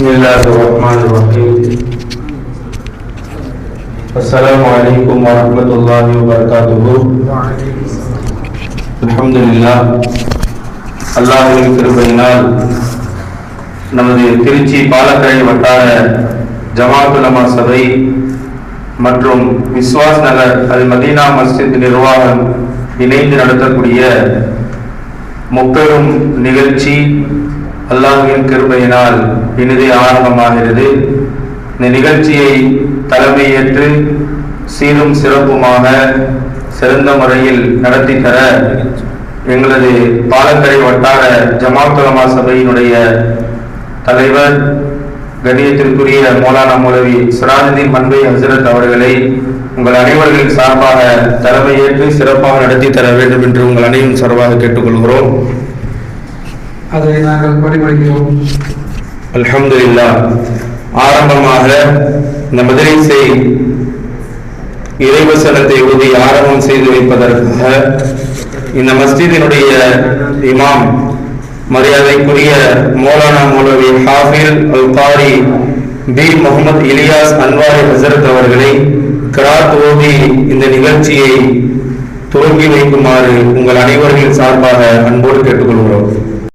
بسم الله الرحمن الرحيم السلام عليكم ورحمة الله وبركاته الحمد لله அல்லாஹ்வின் கிருபையினால் நமது திருச்சி பாலக்கரை வட்டார ஜமாத்துலமா சபை மற்றும் விஸ்வாஸ் நகர் அல் மதீனா மஸ்ஜித் நிர்வாகம் இணைந்து நடத்தக்கூடிய முப்பெரும் நிகழ்ச்சி அல்லாஹின் கிருபையினால் இனிதே ஆரம்பமாகிறது. இந்த நிகழ்ச்சியை தலைமையேற்று சீரும் சிறப்புமாக சிறந்த முறையில் நடத்தி தர எங்களது பாலக்கரை வட்டார ஜமாத்துலமா சபையினுடைய தலைவர் கணியத்திற்குரிய மௌலானா மௌலவி சிராஜுதீன் பண்பை ஹசரத் அவர்களை உங்கள் அனைவர்களின் சார்பாக தலைமையேற்று சிறப்பாக நடத்தி தர வேண்டும் என்று உங்கள் அனைவரும் சார்பாக கேட்டுக்கொள்கிறோம். அதை நாங்கள் பரிமளிக்கிறோம். அல்ஹம்துலில்லா. ஆரம்பமாக இந்த மதுரைசை இறைவசனத்தை ஊதி ஆரம்பம் செய்து வைப்பதற்காக இந்த மஸ்ஜிதினுடைய இமாம் மரியாதைக்குரிய மௌலானா மௌலவி ஹாஃபில் அல் காரி பி முகமது இலியாஸ் அன்வாரி ஹசரத் அவர்களை கிராத் ஓதி இந்த நிகழ்ச்சியை துவங்கி வைக்குமாறு உங்கள் அனைவர்களின் சார்பாக அன்போடு